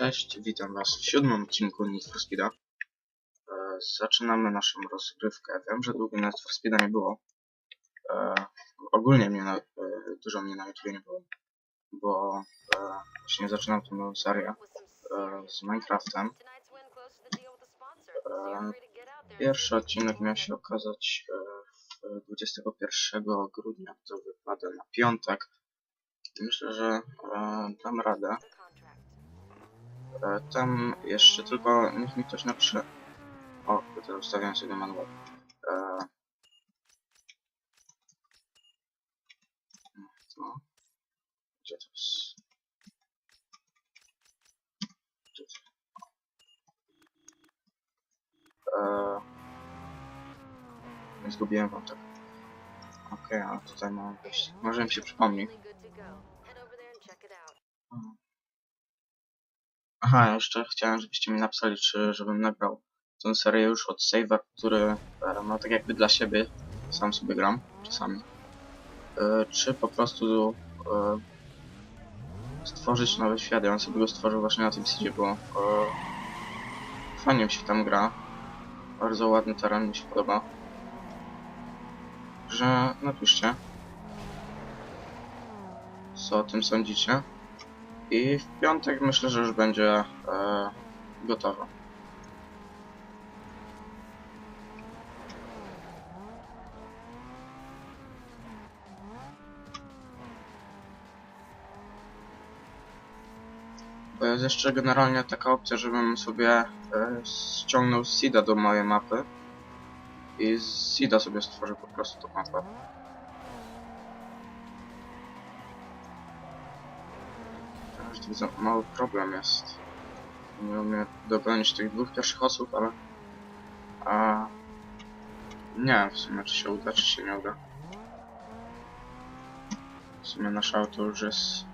Cześć, witam was w siódmym odcinku Need for Speeda. E, zaczynamy naszą rozgrywkę. Wiem, że długo Need for Speeda nie było. E, ogólnie mnie na, e, dużo mnie na YouTube nie było, bo e, właśnie zaczynam tę nową serię e, z Minecraftem. E, pierwszy odcinek miał się okazać e, w 21 grudnia, to wypada na piątek. Myślę, że e, dam radę. E, Tam jeszcze tylko niech mi ktoś napisze. O, tutaj ustawiam sobie manual. No. Gdzie to jest? E... Nie zgubiłem wam tak. Okej, ale tutaj mam wejść. Może mi się przypomni. Aha, jeszcze chciałem, żebyście mi napisali, czy żebym nagrał tę serię już od save'a, który e, no tak jakby dla siebie, sam sobie gram czasami. E, czy po prostu e, stworzyć nowy świat. Ja bym sobie go stworzył właśnie na tym seedzie, bo fajnie mi się tam gra. Bardzo ładny teren mi się podoba. Że napiszcie, co o tym sądzicie. I w piątek myślę, że już będzie e, gotowe. Bo jest jeszcze generalnie taka opcja, żebym sobie e, ściągnął Seeda do mojej mapy i z Seeda sobie stworzył po prostu tą mapę. Teraz widzę, mały problem jest. Nie umiem dogonić tych dwóch pierwszych osób, ale... A... Nie wiem w sumie, czy się uda, czy się nie uda. W sumie nasze auto już jest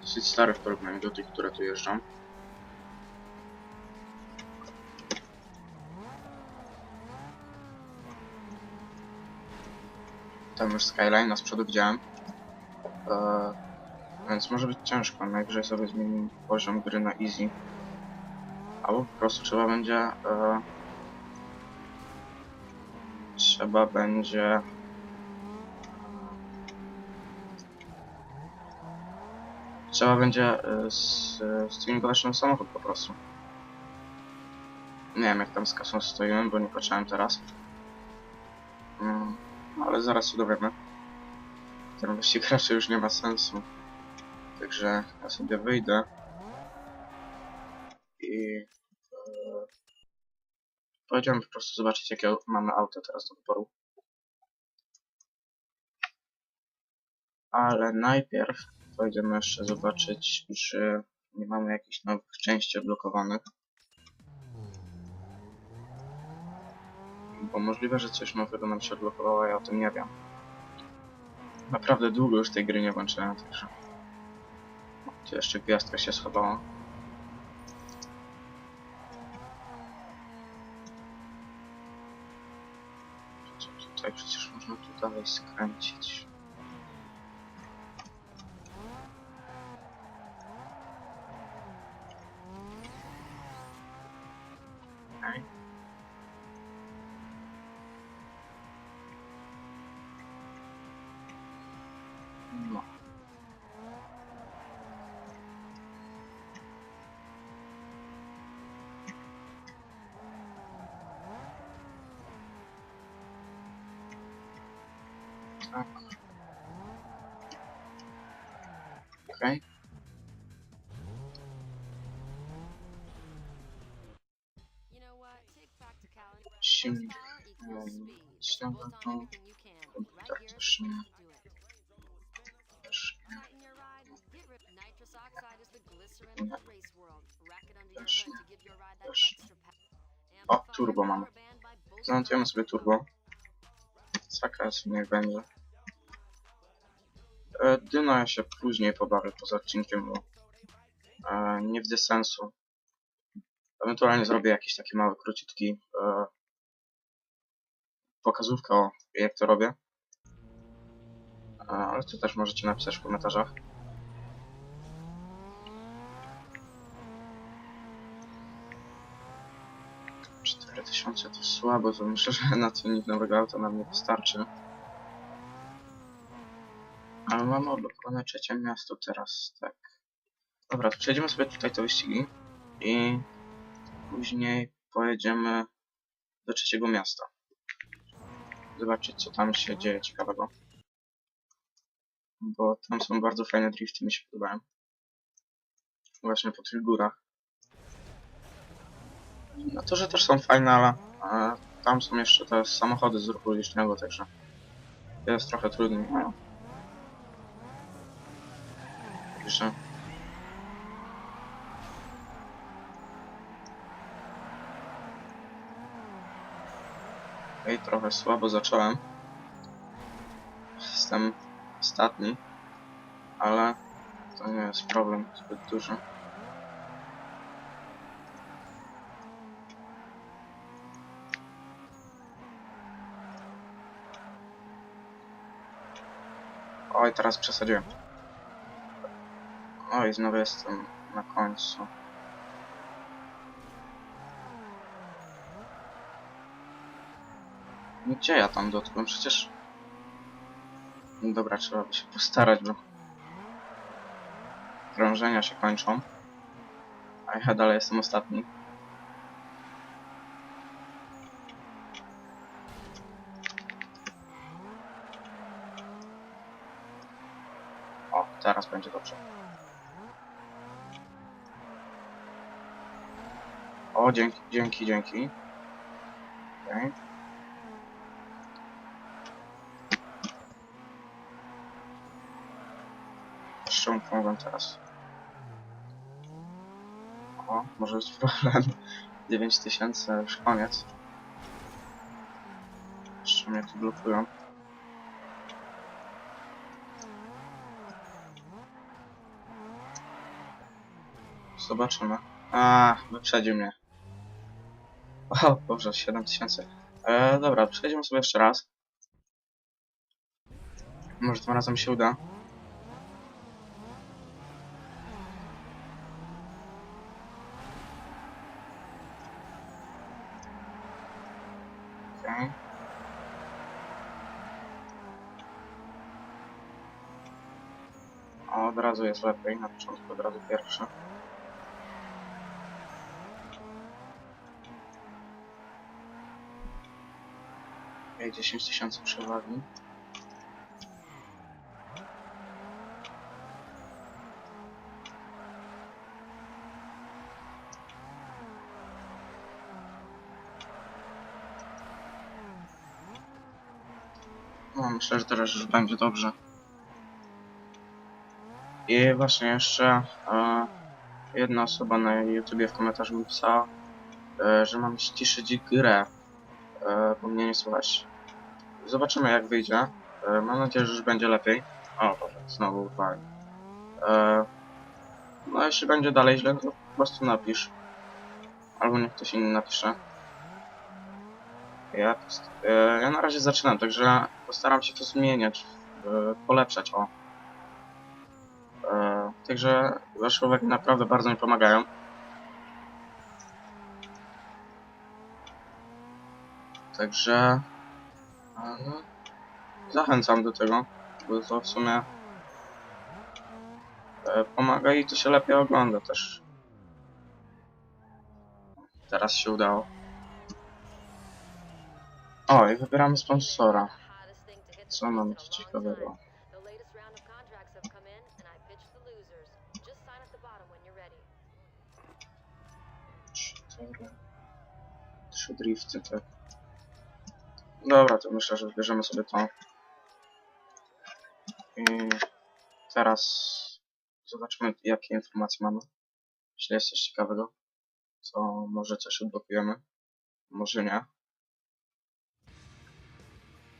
dosyć stare w porównaniu do tych, które tu jeżdżą. Tam już Skyline z przodu widziałem. Eee, więc może być ciężko. Najwyżej sobie zmienimy poziom gry na easy. Albo po prostu trzeba będzie... E, trzeba będzie... Trzeba będzie e, streamować ten samochód po prostu. Nie wiem jak tam z kasą stoimy, bo nie patrzyłem teraz. Mm, ale zaraz się dowiemy. Ten wyścig raczej już nie ma sensu. Także ja sobie wyjdę i pojedziemy po prostu zobaczyć jakie mamy auto teraz do wyboru. Ale najpierw pojedziemy jeszcze zobaczyć, czy nie mamy jakichś nowych części odblokowanych. Bo możliwe, że coś nowego nam się odblokowało, ja o tym nie wiem. Naprawdę długo już tej gry nie włączyłem, także... Tu jeszcze gwiazdka się schowała. Co tutaj przecież można tu dalej skręcić. Okej. Silnik. em, Ściąga to. Komputer też nie. Też nie. Też nie. Też. O, turbo mam. Zanotujemy sobie turbo. Zakaz niech będzie. E, Dyna ja się później pobawię poza odcinkiem, bo e, nie widzę sensu. Ewentualnie zrobię jakieś takie małe, króciutki e, pokazówkę o jak to robię. E, ale to też możecie napisać w komentarzach. tysiące to słabo, to myślę, że na co nic nowego auta nam nie wystarczy. Ale mamy odblokowane trzecie miasto teraz, tak. Dobra, przejdziemy sobie tutaj te wyścigi i później pojedziemy do trzeciego miasta. Zobaczyć co tam się dzieje ciekawego. Bo tam są bardzo fajne drifty, mi się podobają. Właśnie po tych górach. No to, że też są fajne, ale e, tam są jeszcze te samochody z ruchu ulicznego, także jest trochę trudniej. Także Ej, trochę słabo zacząłem. Jestem ostatni, ale to nie jest problem zbyt duży. Oj, teraz przesadziłem. Oj, znowu jestem na końcu. Gdzie ja tam dotknąłem? Przecież... Dobra, trzeba by się postarać, bo... Krążenia się kończą. A ja dalej jestem ostatni. O, teraz będzie dobrze. O, dzięki, dzięki, dzięki. Okej. Jeszcze mu pomogę teraz. O, może być problem. 9000, już koniec. Jeszcze mnie tu blokują. Zobaczymy. A, wyprzedził mnie. O Boże, 7000. E, dobra, przejdziemy sobie jeszcze raz. Może tym razem się uda. Od razu jest lepiej, na początku od razu pierwszy. Okej, 10 tysięcy przewagi. No, myślę, że teraz już będzie dobrze. I właśnie jeszcze e, jedna osoba na YouTubie w komentarzu mi pisała, e, że mam ściszyć grę, e, bo mnie nie słychać. Zobaczymy jak wyjdzie. E, mam nadzieję, że już będzie lepiej. O Boże, znowu uwagi. E, no jeśli będzie dalej źle, to po prostu napisz. Albo niech ktoś inny napisze. Ja, e, ja na razie zaczynam, także postaram się to zmieniać, e, polepszać, o. E, także wasze uwagi naprawdę bardzo mi pomagają. Także no, zachęcam do tego, bo to w sumie e, pomaga i to się lepiej ogląda też. Teraz się udało. O, i wybieramy sponsora. Co mamy tu ciekawego? Cztery. Trzy drifty, tak. Dobra, to myślę, że wybierzemy sobie to. I teraz zobaczmy, jakie informacje mamy. Jeśli jest coś ciekawego, to może coś odblokujemy, może nie.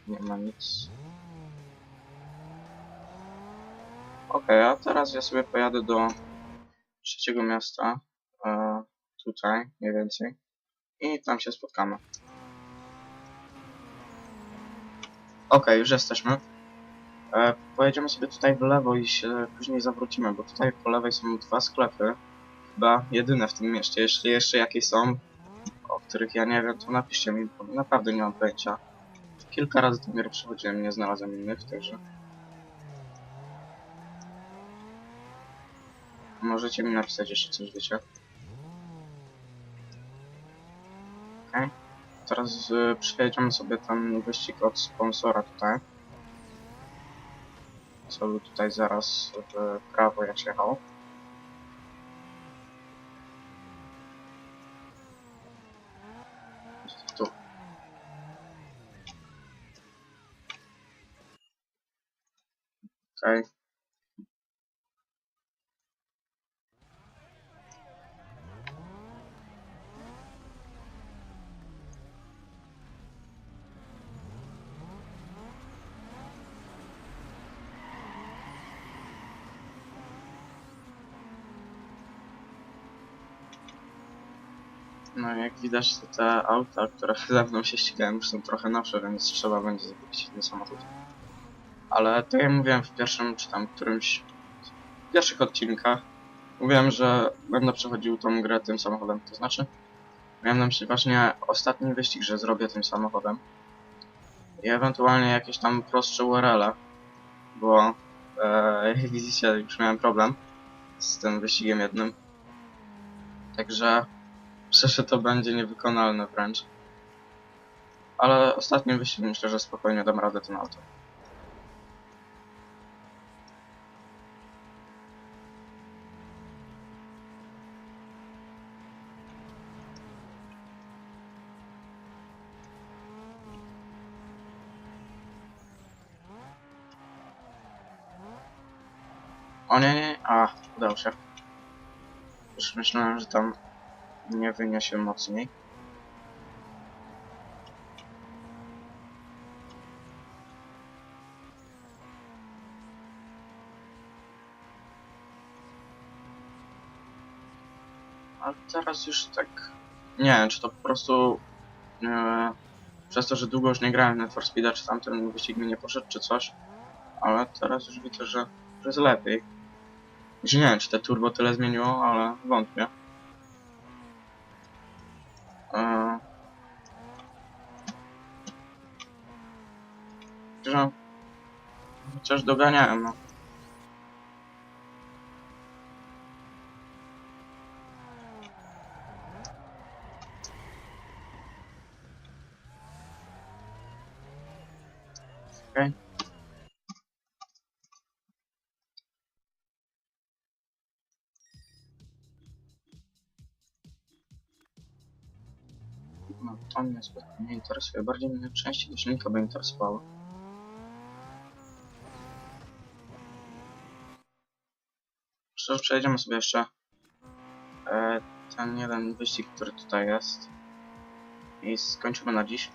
Nie ma nic. Okej, a teraz ja sobie pojadę do trzeciego miasta. E, tutaj, mniej więcej. I tam się spotkamy. Okej, już jesteśmy. E, pojedziemy sobie tutaj w lewo i się później zawrócimy, bo tutaj po lewej są dwa sklepy. Chyba jedyne w tym mieście. Jeśli jeszcze jakieś są, o, których ja nie wiem, to napiszcie mi, bo naprawdę nie mam pojęcia. Kilka razy do gry przechodziłem, nie znalazłem innych, także... Możecie mi napisać jeszcze coś, wiecie. Teraz y, przejedziemy sobie ten wyścig od sponsora tutaj. Co tutaj zaraz w prawo jak. Tu. Okej. No jak widać to te auta, które ze mną się ścigają już są trochę nowsze, więc trzeba będzie zakupić inny samochód. Ale tak jak mówiłem w pierwszym, czy tam którymś z pierwszych odcinkach, mówiłem, że będę przechodził tą grę tym samochodem. To znaczy, miałem na myśli właśnie ostatni wyścig, że zrobię tym samochodem. I ewentualnie jakieś tam prostsze URL-e, bo e, jak widzicie już miałem problem z tym wyścigiem jednym. Także Że to będzie niewykonalne wręcz. Ale ostatnim wyścig myślę, że spokojnie dam radę tym autem. O nie, nie, a, udało się. Już myślałem, że tam nie wyniesie mocniej. Ale teraz już tak... Nie wiem, czy to po prostu... E, przez to, że długo już nie grałem Need for Speeda, czy tamten wyścig mi nie poszedł, czy coś. Ale teraz już widzę, że, że jest lepiej. Że nie wiem, czy te turbo tyle zmieniło, ale wątpię. Eee. Że... Chociaż doganiałem, no. No, to mnie nie interesuje. Bardziej mnie części do silnika by interesowało. Przejdziemy sobie jeszcze e, ten jeden wyścig, który tutaj jest. I skończymy na dziś.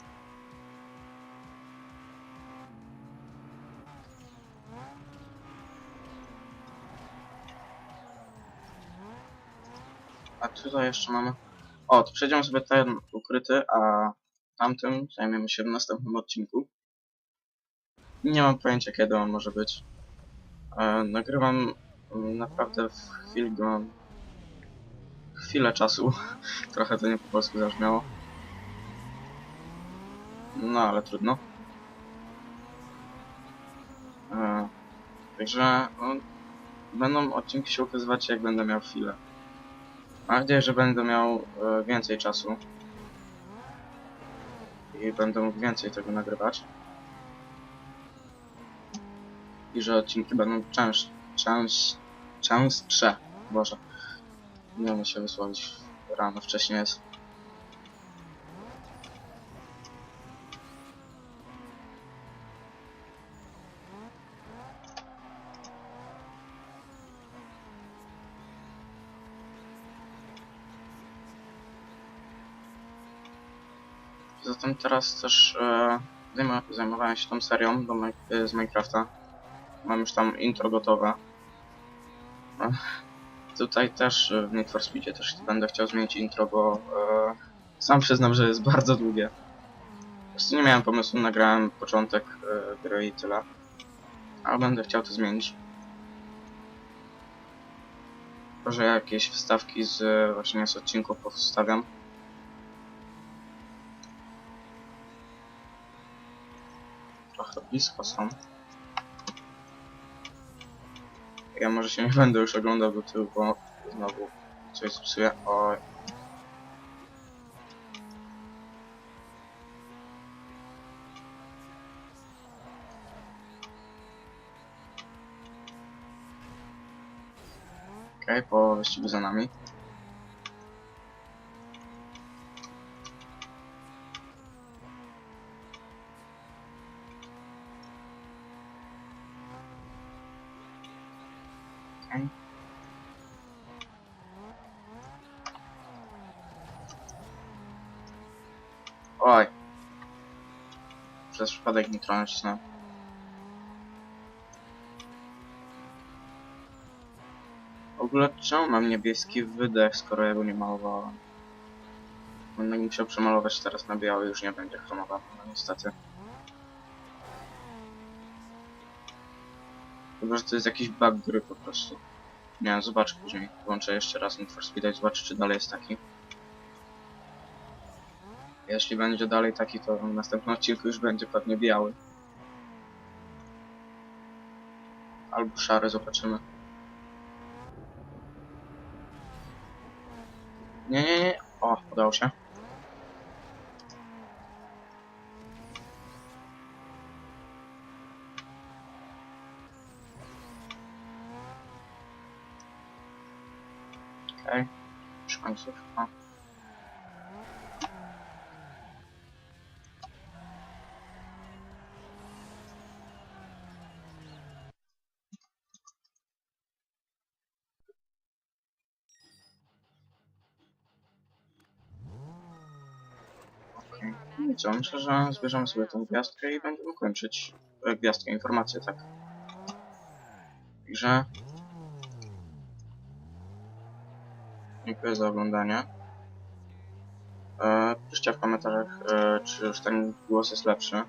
A tutaj jeszcze mamy o, to przejdziemy sobie ten ukryty, a tamtym zajmiemy się w następnym odcinku. Nie mam pojęcia kiedy on może być. E, nagrywam naprawdę w chwili, mam chwilę czasu. Trochę to nie po polsku zabrzmiało. No, ale trudno. E, także będą odcinki się ukazywać jak będę miał chwilę. Mam nadzieję, że będę miał e, więcej czasu. I będę mógł więcej tego nagrywać. I że odcinki będą częst, częst, częstsze. Boże. Nie umiem się wysłowić. Rano wcześniej jest. Zatem teraz też e, zajmowałem się tą serią do, e, z Minecrafta. Mam już tam intro gotowe. Tutaj też e, w Need for Speedzie też będę chciał zmienić intro, bo e, sam przyznam, że jest bardzo długie. Po prostu nie miałem pomysłu, nagrałem początek e, gry i tyle. Ale będę chciał to zmienić. Może jakieś wstawki z e, właśnie z odcinków powstawiam. Trochę blisko są. Ja może się nie będę już oglądał do tyłu, bo znowu coś zepsuję. Oj. Okej, po wyścigu za nami. Okej. Oj. Przez przypadek nitro nacisnąłem. W ogóle czemu mam niebieski wydech, skoro ja go nie malowałem? Będę musiał przemalować teraz na biały, już nie będzie chromowany, no niestety. Chyba, że to jest jakiś bug gry po prostu. Nie wiem, zobaczę później. Włączę jeszcze raz Need for Speed i zobaczę, czy dalej jest taki. Jeśli będzie dalej taki, to w następnym odcinku już będzie pewnie biały. Albo szary, zobaczymy. Nie, nie, nie. O, udało się. Okej. Okay. Okej. No i co, myślę, że zbierzemy sobie tą gwiazdkę i będziemy kończyć. E, gwiazdkę, informację, tak. Także... Dziękuję za oglądanie. Piszcie w komentarzach, e, czy już ten głos jest lepszy.